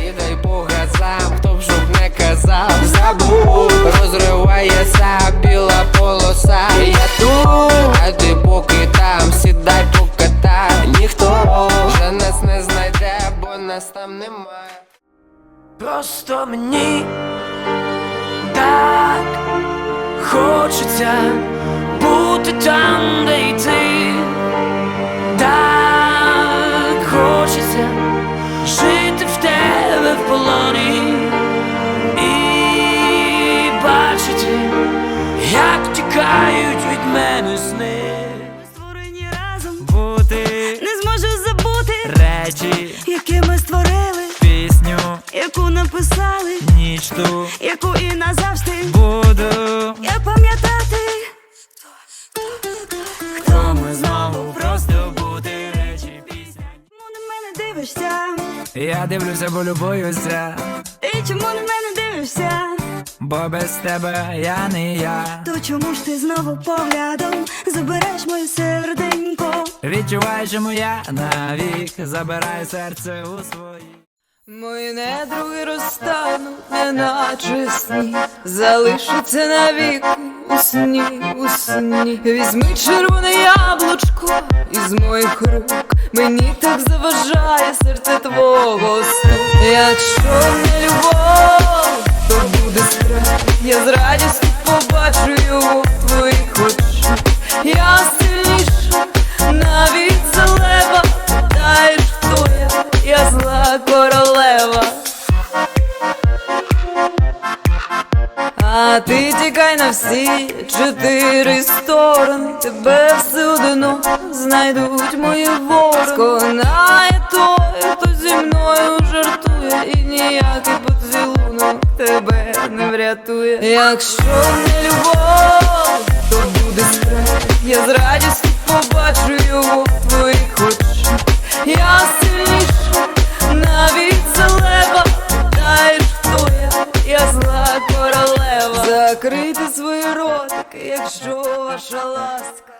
І дай Бога сам, хто б жов не казав, забув, розривається біла полоса. Я тут, а ти поки там, сідай по кота, ніхто вже нас не знайде, бо нас там немає. Просто мені так хочеться бути там, де йти. Мене сни. Створені разом Бути не зможу забути, речі, які ми створили, пісню, яку написали, ніч ту яку і назавжди буду. я пам'ятати. Хто ми знову просто бути речі пісня. Чому на мене дивишся? Я дивлюся, бо любуюся, І чому на мене дивишся? Бо без тебе я не я. То чому ж ти знову поглядом забереш моє серденько? Відчуваю, чому я навік забираю серце у свої. Мої недруги розтануть, неначе сні, залишаться навіки у сні, у сні. Візьми червоне яблучко із моїх рук, мені так заважає серце твого сну. Якщо не Я з радістю побачу його в твоїх очах. Я сильніша, навіть за лева, Питаєш, хто я, я зла королева. А ти тікай на всі чотири сторони, тебе все одно знайдуть мої ворони. Сконає не врятує. Якщо не любов, то буде страх. Я з радістю побачу його в твоїх очах. Я сильніша, навіть за лева. Питаєш, хто я, я зла королева. Закрити свої ротики, якщо ваша ласка.